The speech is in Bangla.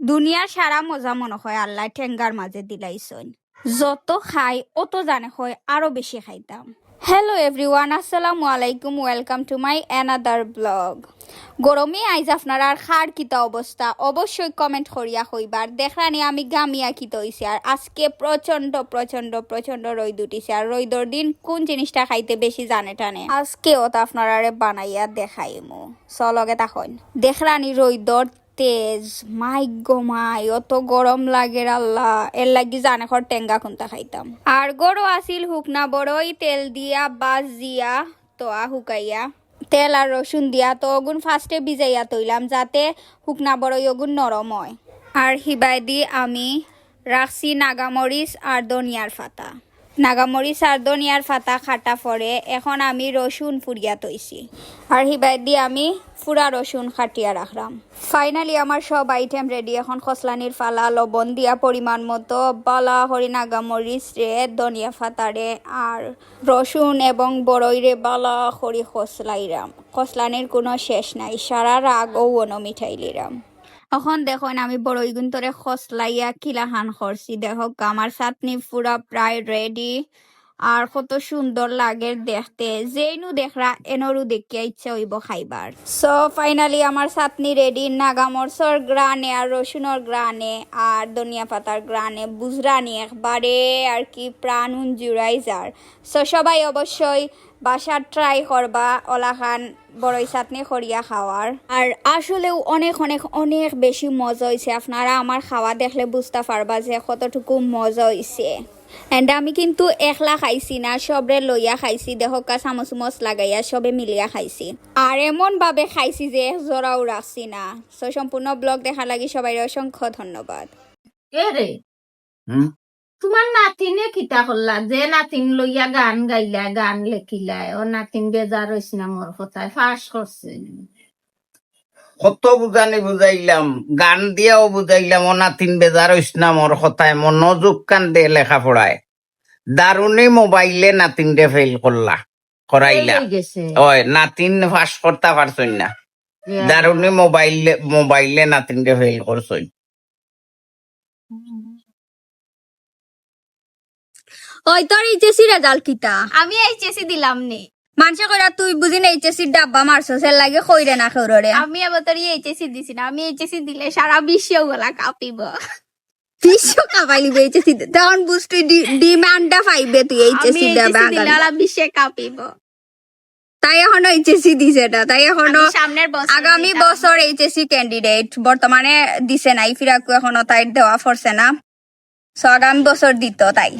দুনিয়ার সারা মজা মনে হয়, আল্লাহ ঠেঙ্গার মাঝে দিলাইছন যত খাই, অত জানে হয় আরও বেশি খাইতাম হ্যালো এভরিওয়ান আসসালামু আলাইকুম welcome to my another blog গরমে আইজ আপনার আর খার কিতা অবস্থা অবশ্যই কমেন্ট করিয়া হইবার দেখরানি আমি গামিয়া কিত হইছি আর আজকে প্রচণ্ড প্রচণ্ড প্রচণ্ড রোদ উঠিছে আর রোদর দিন কোন জিনিসটা খাইতে বেশি জানে টানে? আজকে ওটা আপনার বানাইয়া দেখাইমু। চলগে তখন দেখরানি রোদর তেজ, মাই গো মাই, অত গরম লাগে আল্লাহ। এর লাগি জানে খর টেঙ্গা খুনতা খাইতাম। আর গরো আসিল হুকনা বড়ই, তেল দিয়া বাস দিয়া, তোয়া হুকাইয়া। তেল আর রসুন দিয়া তো ওগুন ফার্স্টে ভিজাইয়া তৈলাম, যাতে হুকনা বড়ই ওগুন নরম হয়। আর হিবাই দি আমি রাখছি নাগামরিচ আর ধনিয়ার ফাতা নাগামরিচ আর ধনিয়ার ফাতা খাটা পরে এখন আমি রসুন ফুরিয়া তৈছি। আর হিবাই দিয়ে আমি ফুরা রসুন খাটিয়া রাখলাম ফাইনালি আমার সব আইটেম রেডি এখন খসলানির ফালা, লবণ দিয়া পরিমাণ মতো বালা হরি নাগামরিচ রে ধনিয়া ফাতারে আর রসুন এবং বড়ইরে বালা হরি খসলাইরাম খসলানির কোনো শেষ নাই সারা রাগ ও অনো মিঠাইলিরাম এখন দেখুন আমি বড়ই গুন্তরে খসলাইয়া কিলাহান করছি দেখো আমার চাটনি পুরা প্রায় রেডি আর কত সুন্দর লাগে দেখতে। যেইনু দেখরা এনরু দেখিয়া ইচ্ছা হইব খাইবার সো ফাইনালি আমার চাটনি রেডি নাগামরসর গ্রানে আর রসুনের গ্রানে আর ধনিয়া পাতার গ্রানে বুজরানি একবারে আর কি প্রাণ জুড়াই যার সো সবাই অবশ্যই বাসার ট্রাই করবা ওলাখান বড়ই চাটনি করিয়া খাওয়ার। আর আসলেও অনেক অনেক অনেক বেশি মজা হয়েছে আপনারা আমার খাওয়া দেখলে বুঝতে পারবা যে কতটুকু মজা হয়েছে এন্ড আমি কিন্তু একলা খাইছি না সবরে লইয়া খাইছি। দেহকা চামচ উমচ লাগাইয়া সবে মিলিয়া খাইছি। আর এমন ভাবে খাইছি যে জোড়াও রাখছি না। সো সম্পূর্ণ ব্লগ দেখার লাগি সবাই অসংখ্য ধন্যবাদ। এ রে? তোমার নাতিনে কিতা করলা যে নাতিন লইয়া গান গাইলা গান লেখিলা ও নাতিন বেজার হইস না মোর কথায় ফাঁস করছে কত বুঝানি বুঝাইলাম গান দিয়াও বুঝাইলাম ওনা তিন বেজার হইস না মোর কথায় মনোযোগ কান দে লেখাপড়ায় দারুণে মোবাইলে নাতিন দে ফেল করলা করাইলা ওই নাতিন ফাঁস করতে পারছই না। দারুণে মোবাইলে মোবাইলে নাতিন দে ফেল করছই ওই তোর এইচএসি রেজাল্ট কিতা আমি এইচএসি দিলাম নে মানুষে কইরা তুই বুঝি না এইচএসি ডাব্বা মারছস এর লাগে কইরে না খেউরে আমি আবার তোর এইচএসি দিছি না আমি এইচএসি দিলে সারা বিশ্বগুলা কাঁপিব বিশ্ব কাপাইলি এইচএসি তখন বুঝ তুই ডিমান্ডটা পাইবে তুই এইচএসি এইচএসি দিলে ওরা বিশ্বে কাঁপিব তাই এখনও এইচএসি দিছে এটা তাই এখনও সামনের বছর আগামী। বছর এইচএসি ক্যান্ডিডেট বর্তমানে দিছে নাই ফিরাকু এখনও তাই দেওয়া পড়ছে না সো আগামী বছর দিত তাই